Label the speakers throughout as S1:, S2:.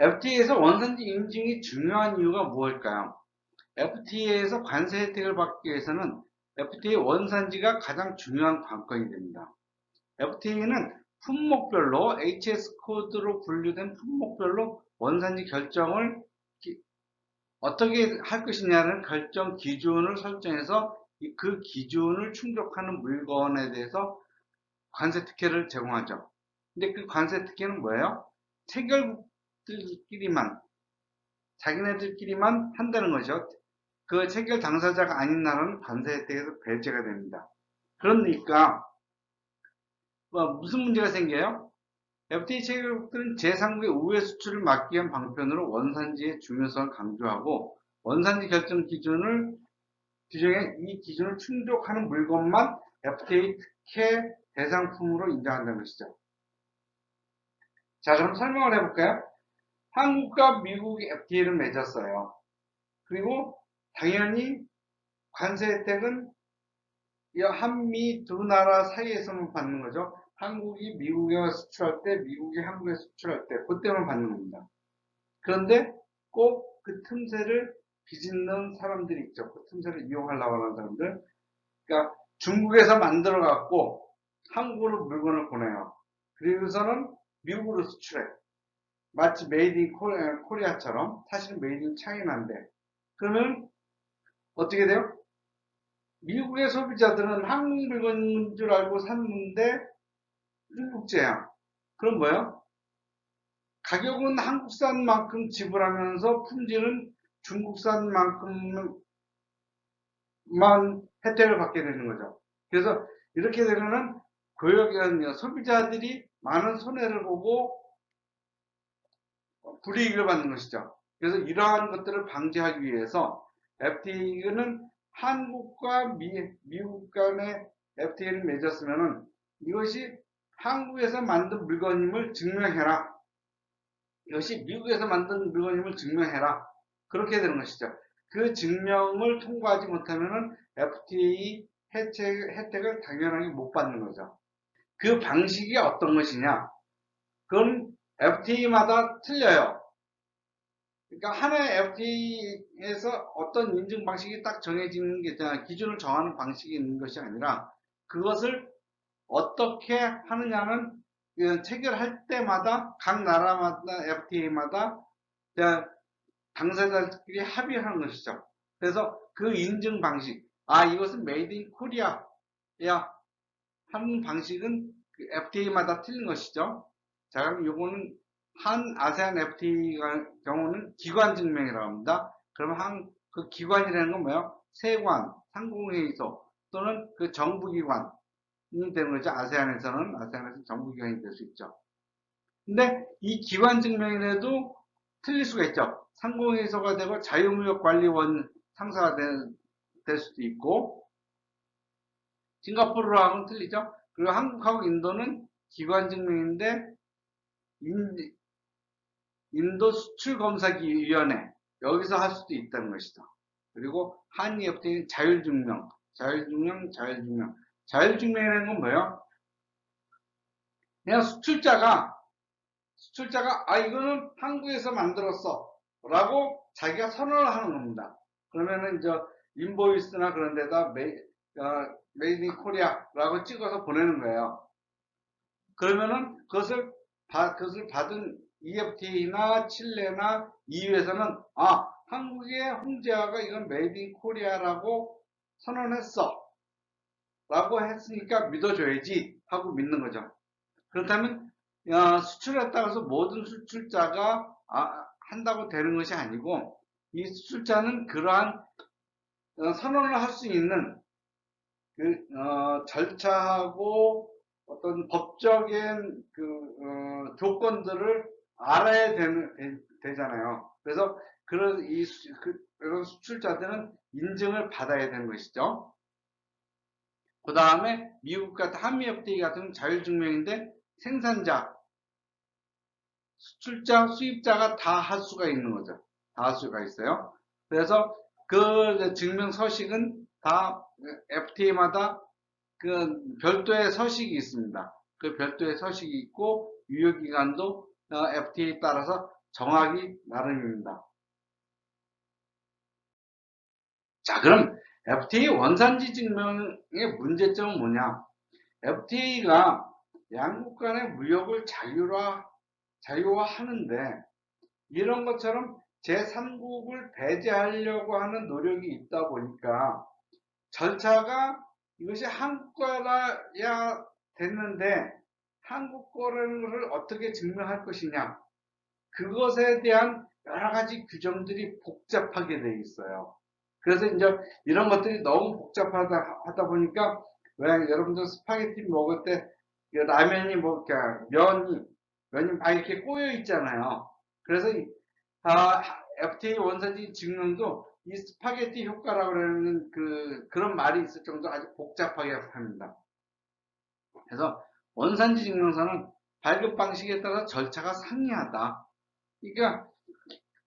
S1: FTA에서 원산지 인증이 중요한 이유가 무엇일까요? FTA에서 관세 혜택을 받기 위해서는 FTA 원산지가 가장 중요한 관건이 됩니다. FTA는 품목별로 HS 코드로 분류된 품목별로 원산지 결정을 기- 어떻게 할 것이냐는 결정 기준을 설정해서 이- 그 기준을 충족하는 물건에 대해서 관세 특혜를 제공하죠. 근데 그 관세 특혜는 뭐예요? 체결 국들끼리만 자기네들끼리만 한다는 거죠. 그 체결 당사자가 아닌 나라는 관세 혜택에서 배제가 됩니다. 그러니까 뭐 무슨 문제가 생겨요? FTA 체결국들은 제3국의 우회 수출을 막기 위한 방편으로 원산지의 중요성을 강조하고 원산지 결정 기준을 규정에 이 기준을 충족하는 물건만 FTA 특혜 대상품으로 인정한다는 것이죠. 자, 그럼 설명을 해볼까요? 한국과 미국이 FTA를 맺었어요. 그리고 당연히 관세 혜택은 이 한미 두 나라 사이에서만 받는 거죠. 한국이 미국에 수출할 때, 미국이 한국에 수출할 때, 그때만 받는 겁니다. 그런데 꼭 그 틈새를 비집는 사람들이 있죠. 그 틈새를 이용하려고 하는 사람들. 그러니까 중국에서 만들어 갖고 한국으로 물건을 보내요. 그리고서는 미국으로 수출해. 마치 메이드 인 코리아처럼 사실은 메이드 인 차이나인데 그러면 어떻게 돼요? 미국의 소비자들은 한국 물건인 줄 알고 샀는데 중국 제야. 그럼 뭐예요? 가격은 한국산만큼 지불하면서 품질은 중국산만큼만 혜택을 받게 되는 거죠. 그래서 이렇게 되면은 고역의 소비자들이 많은 손해를 보고 불이익을 받는 것이죠. 그래서 이러한 것들을 방지하기 위해서 FTA는 한국과 미, 미국 간의 FTA를 맺었으면은 이것이 한국에서 만든 물건임을 증명해라. 이것이 미국에서 만든 물건임을 증명해라. 그렇게 되는 것이죠. 그 증명을 통과하지 못하면은 FTA 혜택, 혜택을 당연하게 못 받는 거죠. 그 방식이 어떤 것이냐? 그건 FTA마다 틀려요. 그러니까 하나의 FTA에서 어떤 인증 방식이 딱 정해지는 게 있잖아요. 기준을 정하는 방식이 있는 것이 아니라 그것을 어떻게 하느냐는 그 체결할 때마다 각 나라마다 FTA마다 당사자들끼리 합의하는 것이죠. 그래서 그 인증 방식, 아 이것은 메이드 인 코리아야 하는 방식은 FTA마다 틀린 것이죠. 자 그럼 요거는 한 아세안 FTA 경우는 기관 증명이라고 합니다. 그러면 한그 기관이라는 건 뭐예요? 세관, 상공회의소 또는 그 정부기관이 되는 거죠. 아세안에서는 아세안에서 정부기관이 될 수 있죠. 근데 이 기관 증명이라도 틀릴 수가 있죠. 상공회의소가 되고 자유무역관리원 상사가 될, 될 수도 있고 싱가포르하고는 틀리죠. 그리고 한국하고 인도는 기관 증명인데 인, 인도 수출검사위원회 여기서 할 수도 있다는 것이죠. 그리고 한이 FTA는 자율증명, 자율증명, 자율증명. 자율증명이라는 건 뭐예요? 그냥 수출자가 수출자가 아 이거는 한국에서 만들었어 라고 자기가 선언을 하는 겁니다. 그러면은 이제 인보이스나 그런 데다 메이, 어, 메이드 인 코리아 라고 찍어서 보내는 거예요. 그러면은 그것을, 바, 그것을 받은 EFTA나 칠레나 EU에서는 아 한국의 홍제화가 이건 메이드 인 코리아라고 선언했어 라고 했으니까 믿어줘야지 하고 믿는 거죠. 그렇다면 야, 수출했다고 해서 모든 수출자가 아, 한다고 되는 것이 아니고 이 수출자는 그러한 어, 선언을 할 수 있는 그, 어, 절차하고 어떤 법적인 그 어, 조건들을 알아야 되는, 되, 잖아요 그래서 그런 이 그, 런 수출자들은 인증을 받아야 되는 것이죠. 그 다음에 미국 같은 한미 FTA 같은 자율증명인데 생산자, 수출자, 수입자가 다 할 수가 있는 거죠. 다 할 수가 있어요. 그래서 그 증명 서식은 다 FTA마다 그 별도의 서식이 있습니다. 그 별도의 서식이 있고 유효기간도 FTA에 따라서 정하기 나름입니다. 자, 그럼 FTA 원산지 증명의 문제점은 뭐냐? FTA가 양국 간의 무역을 자유화, 자유화하는데 이런 것처럼 제3국을 배제하려고 하는 노력이 있다 보니까 절차가 이것이 한국 거야 됐는데 한국 거라는 것을 어떻게 증명할 것이냐 그것에 대한 여러 가지 규정들이 복잡하게 돼 있어요. 그래서 이제 이런 것들이 너무 복잡하다 하다 보니까 왜 여러분들 스파게티 먹을 때 라면이 뭐 면이 면이 막 이렇게 꼬여 있잖아요. 그래서 아, FTA 원산지 증명도 이 스파게티 효과라고 하는 그 그런 말이 있을 정도 아주 복잡하게 합니다. 그래서 원산지 증명서는 발급 방식에 따라 절차가 상이하다. 그러니까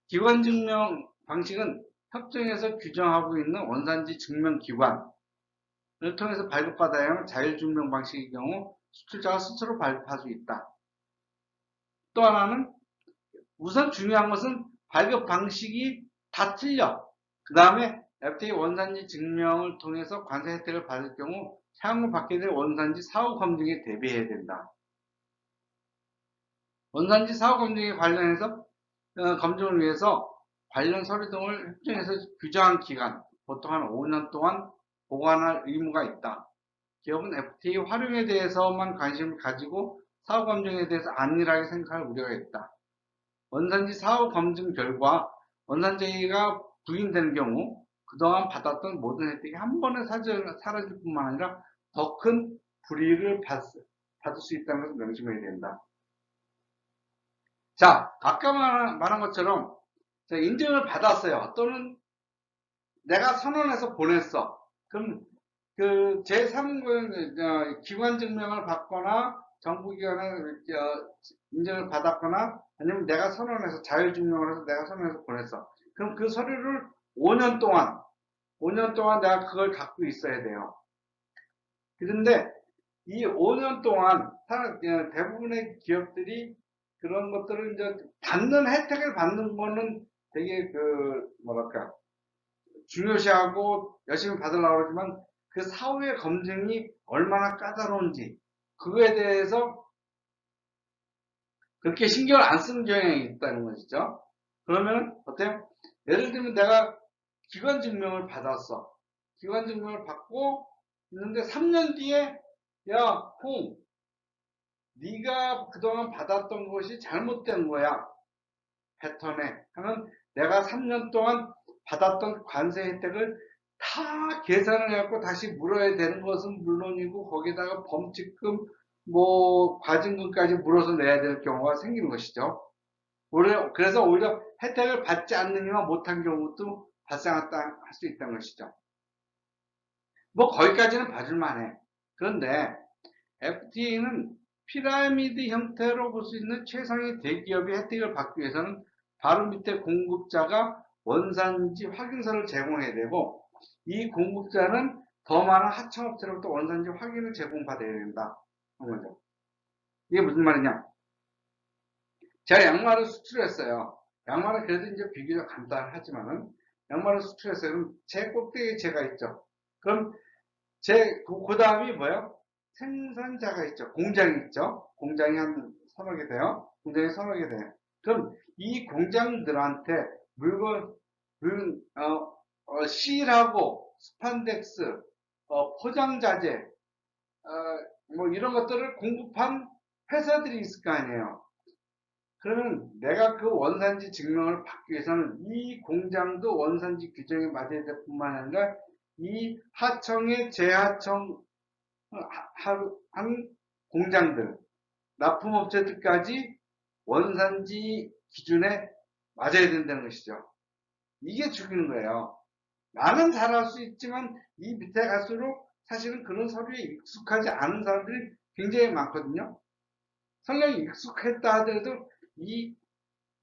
S1: 기관 증명 방식은 협정에서 규정하고 있는 원산지 증명 기관을 통해서 발급받아야 하는 자율 증명 방식의 경우 수출자가 스스로 발급할 수 있다. 또 하나는 우선 중요한 것은 발급 방식이 다 틀려. 그 다음에 FTA 원산지 증명을 통해서 관세 혜택을 받을 경우 향후 받게 될 원산지 사후 검증에 대비해야 된다. 원산지 사후 검증에 관련해서 어, 검증을 위해서 관련 서류 등을 협정에서 규정한 기간, 보통 한 5년 동안 보관할 의무가 있다. 기업은 FTA 활용에 대해서만 관심을 가지고 사후 검증에 대해서 안일하게 생각할 우려가 있다. 원산지 사후 검증 결과 원산지가 부인되는 경우 그동안 받았던 모든 혜택이 한 번에 사라질 뿐만 아니라 더 큰 불이익을 받, 받을 수 있다는 것을 명심해야 된다. 자, 아까 말한 것처럼 인증을 받았어요. 또는 내가 선언해서 보냈어. 그럼 그 제3군 어, 기관 증명을 받거나 정부기관에 인증을 받았거나 아니면 내가 선언해서 자율증명을 해서 내가 선언해서 보냈어. 그럼 그 서류를 5년 동안 5년 동안 내가 그걸 갖고 있어야 돼요. 그런데 이 5년 동안 어, 대부분의 기업들이 그런 것들을 이제 받는 혜택을 받는 거는 되게 그 뭐랄까 중요시하고 열심히 받으려고 그러지만 그 사후의 검증이 얼마나 까다로운지 그거에 대해서 그렇게 신경을 안 쓰는 경향이 있다는 것이죠. 그러면 어때요? 예를 들면 내가 기관 증명을 받았어. 기관 증명을 받고 있는데 3년 뒤에 야, 홍, 네가 그동안 받았던 것이 잘못된 거야. 패턴에 하면 내가 3년 동안 받았던 관세 혜택을 다 계산을 해갖고 다시 물어야 되는 것은 물론이고 거기다가 범칙금 뭐 과징금까지 물어서 내야 될 경우가 생기는 것이죠. 그래서 오히려 혜택을 받지 않느니만 못한 경우도 발생할 수 있다는 것이죠. 뭐 거기까지는 봐줄만해. 그런데 FTA는 피라미드 형태로 볼 수 있는 최상의 대기업의 혜택을 받기 위해서는 바로 밑에 공급자가 원산지 확인서를 제공해야 되고 이 공급자는 더 많은 하청업체로부터 원산지 확인을 제공받아야 된다. 이게 무슨 말이냐? 제가 양말을 수출했어요. 양말은 그래도 이제 비교적 간단하지만은 양말을 수출했어요. 그럼 제 꼭대기에 제가 있죠. 그럼 제, 그, 그 다음이 뭐예요? 생산자가 있죠. 공장이 있죠. 공장이 한 서너 개 돼요. 공장이 서너 개 돼요. 그럼 이 공장들한테 물건, 물, 어, 어, 실하고 스판덱스, 어, 포장자재, 어, 뭐 이런 것들을 공급한 회사들이 있을 거 아니에요. 그러면 내가 그 원산지 증명을 받기 위해서는 이 공장도 원산지 규정에 맞아야 될 뿐만 아니라 이 하청의 재하청 한 공장들, 납품업체들까지 원산지 기준에 맞아야 된다는 것이죠. 이게 죽이는 거예요. 나는 잘할 수 있지만 이 밑에 갈수록 사실은 그런 서류에 익숙하지 않은 사람들이 굉장히 많거든요. 설령 익숙했다 하더라도 이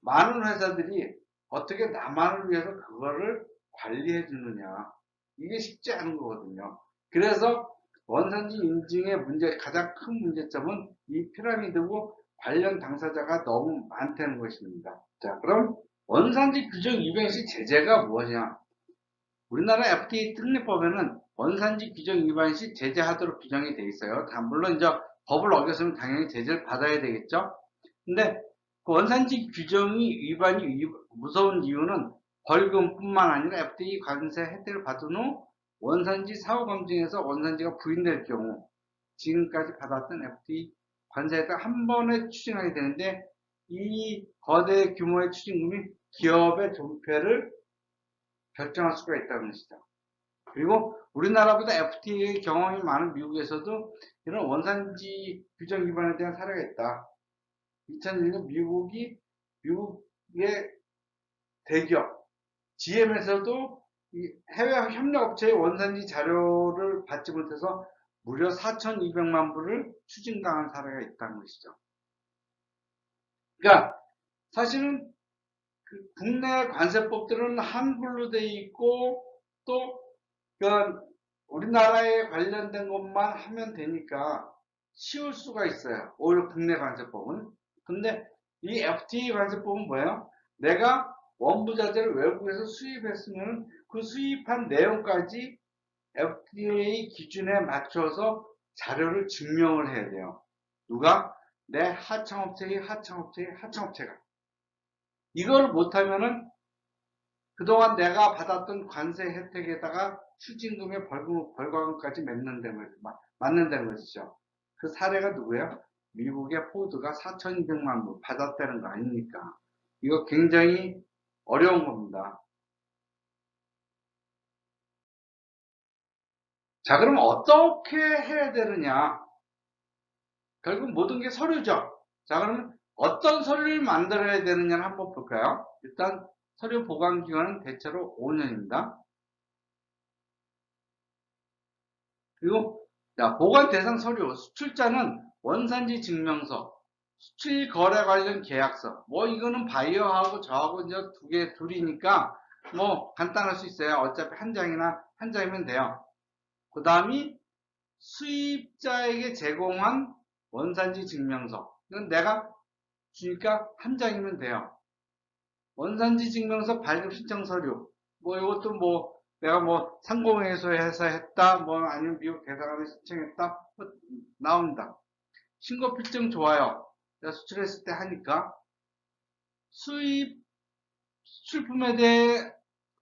S1: 많은 회사들이 어떻게 나만을 위해서 그거를 관리해 주느냐. 이게 쉽지 않은 거거든요. 그래서 원산지 인증의 문제, 가장 큰 문제점은 이 피라미드고 관련 당사자가 너무 많다는 것입니다. 자, 그럼 원산지 규정 위반 시 제재가 무엇이냐? 우리나라 FDA 특례법에는 원산지 규정 위반 시 제재하도록 규정이 되어 있어요. 다 물론 이제 법을 어겼으면 당연히 제재를 받아야 되겠죠. 근데 그 원산지 규정이 위반이 위- 무서운 이유는 벌금뿐만 아니라 FDA 관세 혜택을 받은 후 원산지 사후 검증에서 원산지가 부인될 경우 지금까지 받았던 FDA 관세 혜택 한 번에 추징하게 되는데 이 거대 규모의 추징금이 기업의 존폐를 결정할 수가 있다는 것이죠. 그리고 우리나라보다 FTA 경험이 많은 미국에서도 이런 원산지 규정 위반에 대한 사례가 있다. 2001년 미국이 미국의 대기업 GM에서도 이 해외 협력업체의 원산지 자료를 받지 못해서 무려 4,200만 불을 추징당한 사례가 있다는 것이죠. 그러니까 사실은 그 국내 관세법들은 한글로 돼 있고 또 우리나라에 관련된 것만 하면 되니까 쉬울 수가 있어요. 오히려 국내 관세법은. 근데 이 FTA 관세법은 뭐예요? 내가 원부자재를 외국에서 수입했으면 그 수입한 내용까지 FDA 기준에 맞춰서 자료를 증명을 해야 돼요. 누가? 내 하청업체의 하청업체의 하청업체가. 이걸 못하면은 그동안 내가 받았던 관세 혜택에다가 추징금의 벌금, 벌금까지 맺는다는 맞는다는 것이죠. 그 사례가 누구예요? 미국의 포드가 4,200만 불 받았다는 거 아닙니까? 이거 굉장히 어려운 겁니다. 자, 그럼 어떻게 해야 되느냐? 결국 모든 게 서류죠. 자, 그러면 어떤 서류를 만들어야 되느냐를 한번 볼까요? 일단 서류 보관 기간은 대체로 5년입니다. 그리고 자, 보관 대상 서류, 수출자는 원산지 증명서, 수출 거래 관련 계약서. 뭐 이거는 바이어하고 저하고 이제 두 개 둘이니까 뭐 간단할 수 있어요. 어차피 한 장이나 한 장이면 돼요. 그 다음이 수입자에게 제공한 원산지 증명서. 이건 내가 주니까 한 장이면 돼요. 원산지 증명서 발급 신청 서류. 뭐 이것도 뭐 내가 뭐 상공회에서 해서 했다. 뭐 아니면 미국 대사관에 신청했다. 뭐 나옵니다. 신고 필증 좋아요. 내가 수출했을 때 하니까 수입 수출품에 대해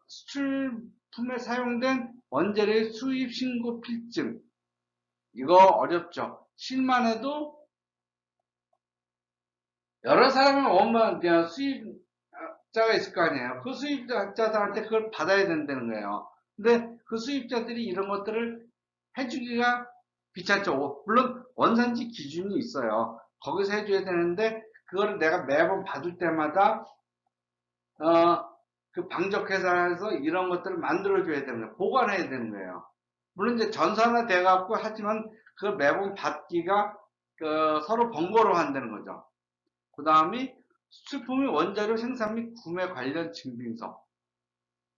S1: 수출품에 사용된 원재료의 수입 신고 필증 이거 어렵죠. 실만 해도 여러 사람은 원만 그냥 수입자가 있을 거 아니에요. 그 수입자들한테 그걸 받아야 된다는 거예요. 근데 그 수입자들이 이런 것들을 해주기가 귀찮죠. 물론 원산지 기준이 있어요. 거기서 해줘야 되는데 그거를 내가 매번 받을 때마다 어, 그 방적회사에서 이런 것들을 만들어줘야 되는 거예요. 보관해야 되는 거예요. 물론 이제 전산화 돼갖고 하지만 그걸 매번 받기가 그 서로 번거로워 한다는 거죠. 그 다음이 수출품의 원자료 생산 및 구매 관련 증빙서.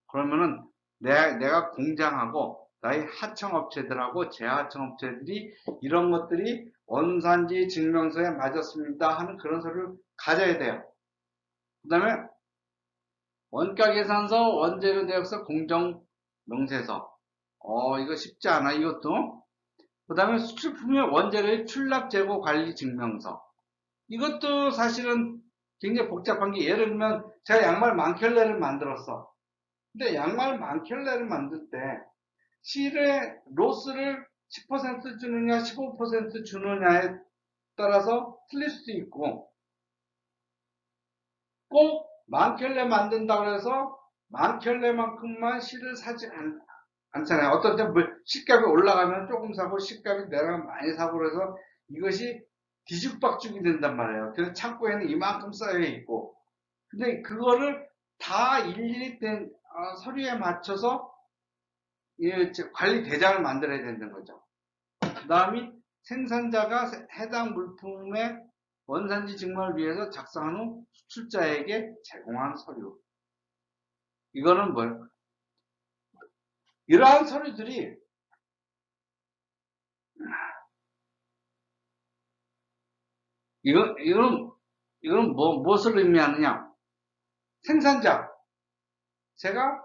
S1: 그러면은 내, 내가 공장하고 나의 하청업체들하고 재하청업체들이 이런 것들이 원산지 증명서에 맞았습니다 하는 그런 서류를 가져야 돼요. 그 다음에 원가계산서, 원재료 내역서, 공정 명세서. 어, 이거 쉽지 않아, 이것도. 그 다음에 수출품의 원재료의 출납, 재고, 관리 증명서. 이것도 사실은 굉장히 복잡한 게, 예를 들면, 제가 양말 만 켤레를 만들었어. 근데 양말 만 켤레를 만들 때, 실에 로스를 10% 주느냐, 15% 주느냐에 따라서 틀릴 수도 있고, 꼭 만켤레 만든다고 해서 만켤레만큼만 실을 사지 않, 않잖아요. 어떤 때뭐 실값이 올라가면 조금 사고 실값이 내려가면 많이 사고 그래서 이것이 뒤죽박죽이 된단 말이에요. 그래서 창고에는 이만큼 쌓여 있고 근데 그거를 다 일일이 된 어, 서류에 맞춰서 이 관리 대장을 만들어야 된다는 거죠. 그 다음이 생산자가 세- 해당 물품의 원산지 증명을 위해서 작성한 후 수출자에게 제공한 서류. 이거는 뭐예요? 이러한 서류들이 이건, 이건, 이건 뭐, 무엇을 의미하느냐? 생산자. 제가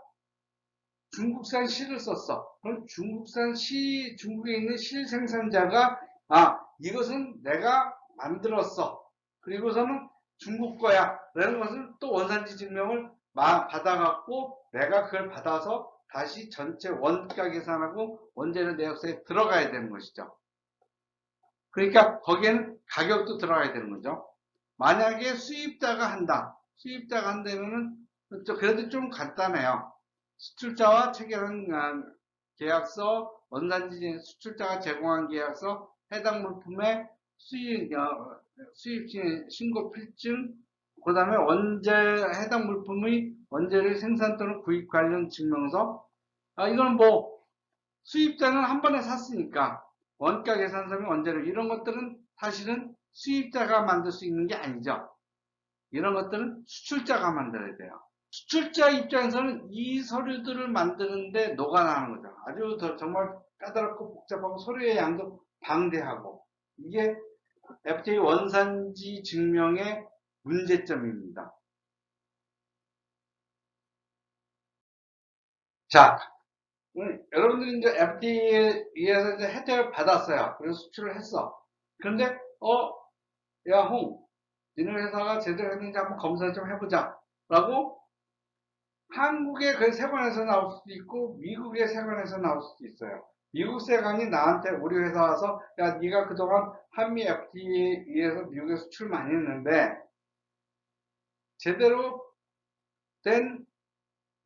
S1: 중국산 실을 썼어. 그럼 중국산 시, 중국에 있는 실 생산자가, 아, 이것은 내가 만들었어. 그리고서는 중국 거야. 라는 것을 또 원산지 증명을 마- 받아갖고 내가 그걸 받아서 다시 전체 원가 계산하고 원재료 내역서에 들어가야 되는 것이죠. 그러니까 거기에는 가격도 들어가야 되는 거죠. 만약에 수입자가 한다. 수입자가 한다면은 저- 그래도 좀 간단해요. 수출자와 체결한 아, 계약서, 원산지 수출자가 제공한 계약서, 해당 물품의 수입, 어, 수입 시- 신고 필증, 그 다음에 원재, 해당 물품의 원재료 생산 또는 구입 관련 증명서. 아, 이건 뭐, 수입자는 한 번에 샀으니까, 원가 계산서 및 원재료, 이런 것들은 사실은 수입자가 만들 수 있는 게 아니죠. 이런 것들은 수출자가 만들어야 돼요. 수출자 입장에서는 이 서류들을 만드는데 녹아나는 거죠. 아주 더 정말 까다롭고 복잡하고 서류의 양도 방대하고 이게 FTA 원산지 증명의 문제점입니다. 자, 음, 여러분들이 이제 FTA에서 이제 혜택을 받았어요. 그래서 수출을 했어. 그런데 어, 야 홍, 니네 회사가 제대로 했는지 한번 검사 좀 해보자. 라고 한국의 그 세관에서 나올 수도 있고 미국의 세관에서 나올 수도 있어요. 미국 세관이 나한테 우리 회사 와서 야 네가 그동안 한미 FTA에서 미국에 수출 많이 했는데 제대로 된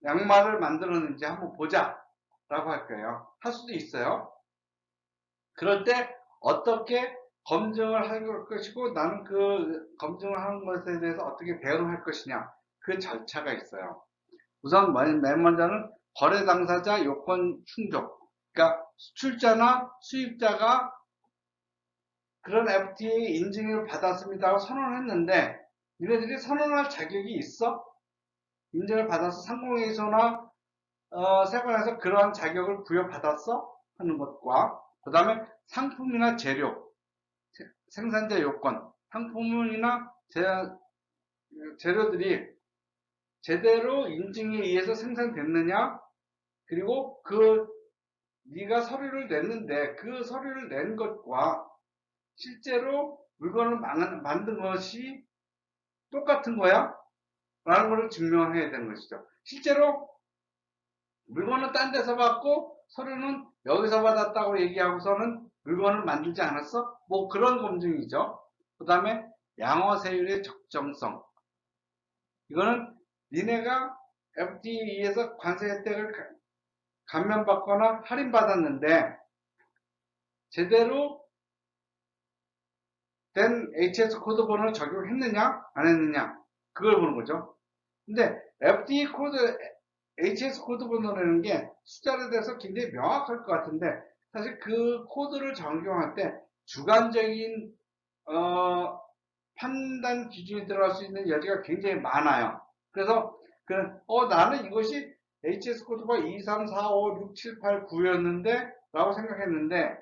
S1: 양말을 만들었는지 한번 보자 라고 할 거예요. 할 수도 있어요. 그럴 때 어떻게 검증을 할 것이고 나는 그 검증을 하는 것에 대해서 어떻게 대응할 것이냐 그 절차가 있어요. 우선 맨 먼저는 거래 당사자 요건 충족. 그러니까 수출자나 수입자가 그런 FTA 인증을 받았습니다 하고 선언했는데 니네들이 선언할 자격이 있어? 인증을 받아서 상공회의소나 어, 세관에서 그러한 자격을 부여받았어? 하는 것과 그 다음에 상품이나 재료, 세- 생산자 요건, 상품이나 재, 재료들이 제대로 인증에 의해서 생산됐느냐 그리고 그 네가 서류를 냈는데 그 서류를 낸 것과 실제로 물건을 망- 만든 것이 똑같은 거야? 라는 것을 증명해야 되는 것이죠. 실제로 물건은 딴 데서 받고 서류는 여기서 받았다고 얘기하고서는 물건을 만들지 않았어? 뭐 그런 검증이죠. 그 다음에 양어세율의 적정성. 이거는 니네가 FTA에서 관세 혜택을 가- 감면받거나 할인받았는데 제대로 된 HS 코드 번호를 적용했느냐 안 했느냐 그걸 보는 거죠. 근데 FTA 코드 HS 코드 번호라는 게 숫자에 대해서 굉장히 명확할 것 같은데 사실 그 코드를 적용할 때 주관적인 어, 판단 기준이 들어갈 수 있는 여지가 굉장히 많아요. 그래서 그, 어, 나는 이것이 HS 코드가 2, 3, 4, 5, 6, 7, 8, 9였는데 라고 생각했는데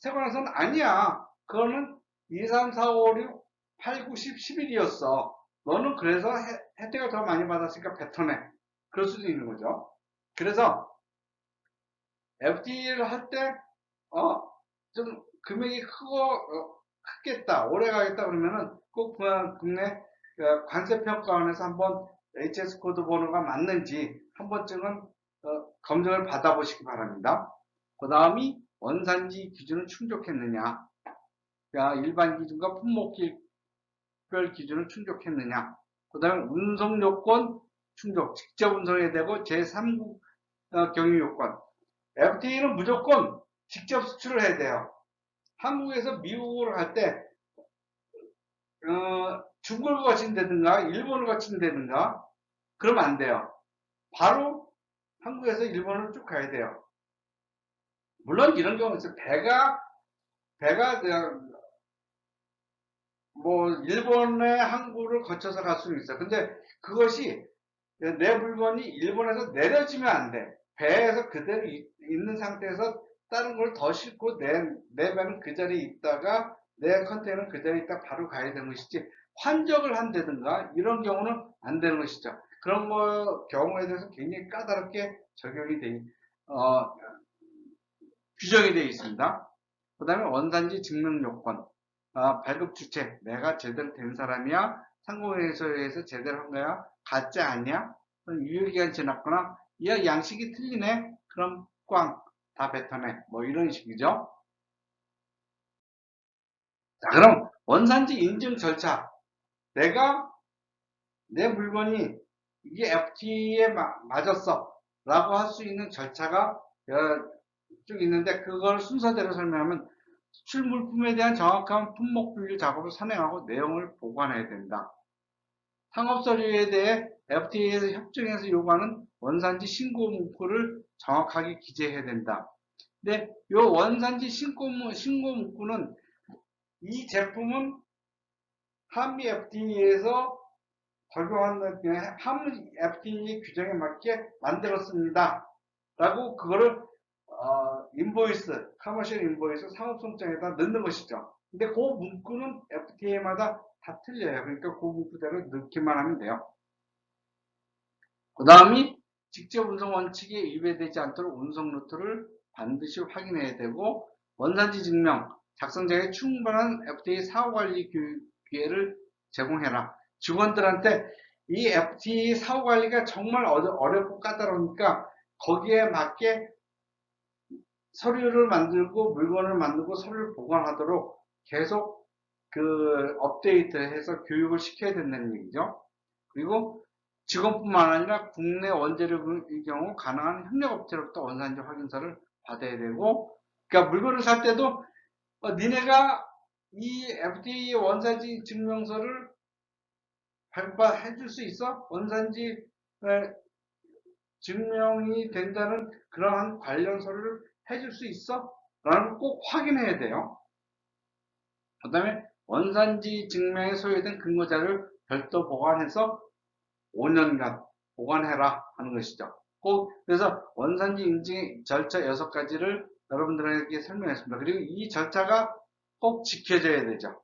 S1: 세관에서는 아니야. 그거는 2, 3, 4, 5, 6, 8, 9, 10, 11이었어. 너는 그래서 혜, 혜택을 더 많이 받았으니까 뱉어내. 그럴 수도 있는 거죠. 그래서 FTA를 할 때, 어, 좀 금액이 크고, 어, 크겠다, 오래 가겠다 그러면은 꼭그 국내 그 관세평가원에서 한번 HS 코드 번호가 맞는지 한 번쯤은 어, 검증을 받아보시기 바랍니다. 그 다음이 원산지 기준을 충족했느냐, 일반 기준과 품목별 기준을 충족했느냐, 그 다음에 운송 요건 충족, 직접 운송해야 되고 제3국 어, 경유 요건. FTA는 무조건 직접 수출을 해야 돼요. 한국에서 미국으로 갈 때, 어, 중국을 거친다든가, 일본을 거친다든가, 그러면 안 돼요. 바로 한국에서 일본으로 쭉 가야 돼요. 물론 이런 경우 있어요. 배가, 배가, 뭐, 일본의 항구를 거쳐서 갈 수는 있어요. 근데 그것이 내 물건이 일본에서 내려지면 안 돼. 배에서 그대로 이- 있는 상태에서 다른 걸 더 싣고 내, 내 배는 그 자리에 있다가 내 컨테이너는 그대로 있다 바로 가야 되는 것이지 환적을 한다든가 이런 경우는 안 되는 것이죠. 그런 거 경우에 대해서 굉장히 까다롭게 적용이 돼, 어, 규정이 되어 있습니다. 그 다음에 원산지 증명 요건, 아, 발급 주체, 내가 제대로 된 사람이야, 상공회의소에서 제대로 한 거야, 가짜 아니야, 유효기간 지났거나, 이 양식이 틀리네, 그럼 꽝, 다 뱉어내, 뭐 이런 식이죠. 자, 그럼 원산지 인증 절차. 내가 내 물건이 이게 FTA에 맞았어. 라고 할 수 있는 절차가 어, 쭉 있는데 그걸 순서대로 설명하면 수출 물품에 대한 정확한 품목 분류 작업을 선행하고 내용을 보관해야 된다. 상업 서류에 대해 FTA에서 협정에서 요구하는 원산지 신고 문구를 정확하게 기재해야 된다. 근데 이 원산지 신고, 신고 문구는 이 제품은 한미 FTA에서 적용하는 한미 FTA 규정에 맞게 만들었습니다. 라고 그거를 어, 인보이스, 커머셜 인보이스 상업송장에다 넣는 것이죠. 근데 그 문구는 FTA마다 다 틀려요. 그러니까 그 문구대로 넣기만 하면 돼요. 그 다음이 직접 운송 원칙에 위배되지 않도록 운송 루트를 반드시 확인해야 되고 원산지 증명, 작성자에게 충분한 FTA 사후관리 기회를 제공해라. 직원들한테 이 FTA 사후관리가 정말 어렵고 까다로우니까 거기에 맞게 서류를 만들고 물건을 만들고 서류를 보관하도록 계속 그 업데이트해서 교육을 시켜야 된다는 얘기죠. 그리고 직원뿐만 아니라 국내 원재료의 경우 가능한 협력업체로부터 원산지 확인서를 받아야 되고 그러니까 물건을 살 때도 어, 니네가 이 FDA 원산지 증명서를 발급해 줄 수 있어? 원산지 증명이 된다는 그러한 관련 서류를 해줄 수 있어? 라는 걸 꼭 확인해야 돼요. 그 다음에 원산지 증명에 소요된 근거자를 별도 보관해서 5년간 보관해라 하는 것이죠. 꼭 그래서 원산지 인증 절차 6가지를 여러분들에게 설명했습니다. 그리고 이 절차가 꼭 지켜져야 되죠.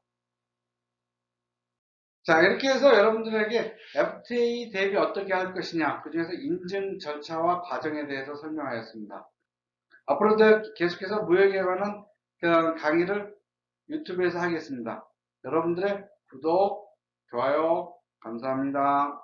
S1: 자 이렇게 해서 여러분들에게 FTA 대비 어떻게 할 것이냐 그 중에서 인증 절차와 과정에 대해서 설명하였습니다. 앞으로도 계속해서 무역에 관한 그 강의를 유튜브에서 하겠습니다. 여러분들의 구독, 좋아요 감사합니다.